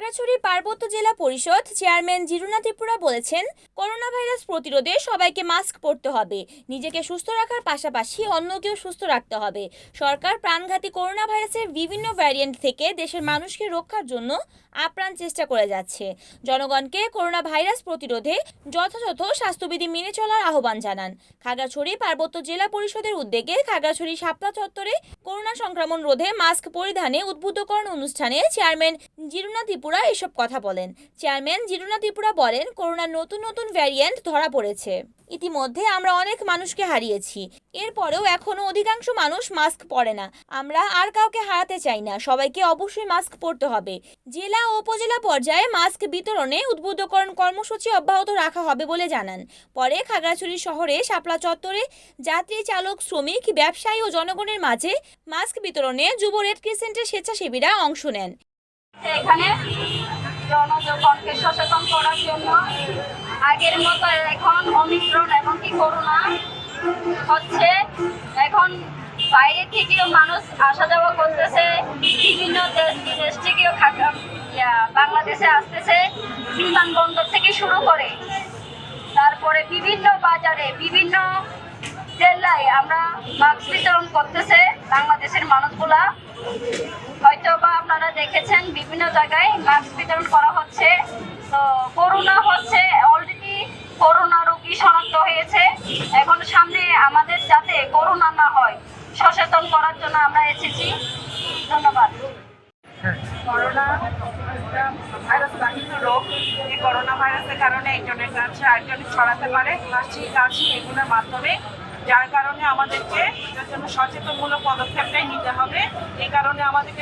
খাগড়াছড়ি পার্বত্য জেলা পরিষদ চেয়ারম্যান জিরুনা ত্রিপুরা বলেছেন করোনা ভাইরাস প্রতিরোধে সবাইকে মাস্ক পরতে হবে, নিজেকে সুস্থ রাখার পাশাপাশি অন্যকেও সুস্থ রাখতে হবে। সরকার প্রাণঘাতী করোনা ভাইরাসের বিভিন্ন ভ্যারিয়েন্ট থেকে দেশের মানুষকে রক্ষার জন্য আপ্রাণ চেষ্টা করে যাচ্ছে। জনগণকে করোনা ভাইরাস প্রতিরোধে যথাযথ স্বাস্থ্যবিধি মেনে চলার আহ্বান জানান। খাগড়াছড়ি পার্বত্য জেলা পরিষদের উদ্যোগে খাগড়াছড়ি শাপলা চত্বরে করোনা সংক্রমণ রোধে মাস্ক পরিধানে উদ্বুদ্ধকরণ অনুষ্ঠানে চেয়ারম্যান জিরুনা ত্রিপুরা এসব কথা বলেন। চেয়ারম্যান জিরুনা ত্রিপুরা বলেন করোনার নতুন নতুন ভ্যারিয়েন্ট ধরা পড়েছে। ইতিমধ্যে আমরা অনেক মানুষকে হারিয়েছি। এরপরেও এখনও অধিকাংশ মানুষ মাস্ক পরে না। আমরা আর কাউকে হারাতে চাই না। সবাইকে অবশ্যই মাস্ক পরতে হবে। জেলা ও উপজেলা পর্যায়ে মাস্ক বিতরণে উদ্বুদ্ধকরণ কর্মসূচি অব্যাহত রাখা হবে বলে জানান। পরে খাগড়াছড়ি শহরে শাপলা চত্বরে যাত্রী চালক, শ্রমিক, ব্যবসায়ী ও জনগণের মাঝে মাস্ক বিতরণে যুব রেড ক্রিসেন্টের স্বেচ্ছাসেবীরা অংশ নেন। এখানে জনগণকে সচেতন করার জন্য। আগের মতো এখন অমিক্রণ এবং কি করোনা হচ্ছে এখন বাইরে থেকেও মানুষ আসা যাওয়া করতেছে। বিভিন্ন দেশ বিদেশ থেকেও বাংলাদেশে আসতেছে। বিমানবন্দর থেকে শুরু করে। তারপরে বিভিন্ন বাজারে, বিভিন্ন জেলায় আমরা মাস্ক বিতরণ করতেছে বাংলাদেশের মানুষগুলা। দেখেছেন বিভিন্ন জায়গায় মাস্ক বিতরণ করা হচ্ছে। তো করোনা হচ্ছে অলরেডি করোনা রোগী শনাক্ত হয়েছে। এখন সামনে আমাদের যাতে করোনা না হয়, সচেতন করার জন্য আমরা এসেছি। ধন্যবাদ। ভাইরাস বাহিত রোগ। করোনা ভাইরাসের কারণে একজনের কাছে আরেকজন ছড়াতে পারে হাসি এগুলোর মাধ্যমে। যার কারণে আমাদেরকে এটার জন্য সচেতনমূলক পদক্ষেপটাই নিতে হবে। এই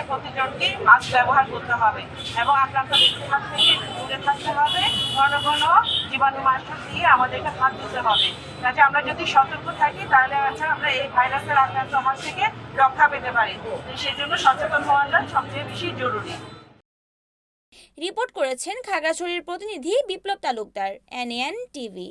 প্রতিজনকে মাস্ক ব্যবহার করতে হবে এবং আক্রান্ত থেকে দূরে থাকতে হবে, ঘন ঘন জীবাণু মাস্ক দিয়ে আমাদেরকে হাত ধুতে হবে। যাতে আমরা যদি সতর্ক থাকি, তাহলে হচ্ছে আমরা এই ভাইরাসের আক্রান্ত হাত থেকে রক্ষা পেতে পারি। সেই জন্য সচেতন হওয়াটা সবচেয়ে বেশি জরুরি। রিপোর্ট করেছেন খাগড়াছড়ির প্রতিনিধি বিপ্লব তালুকদার এনএন টিভি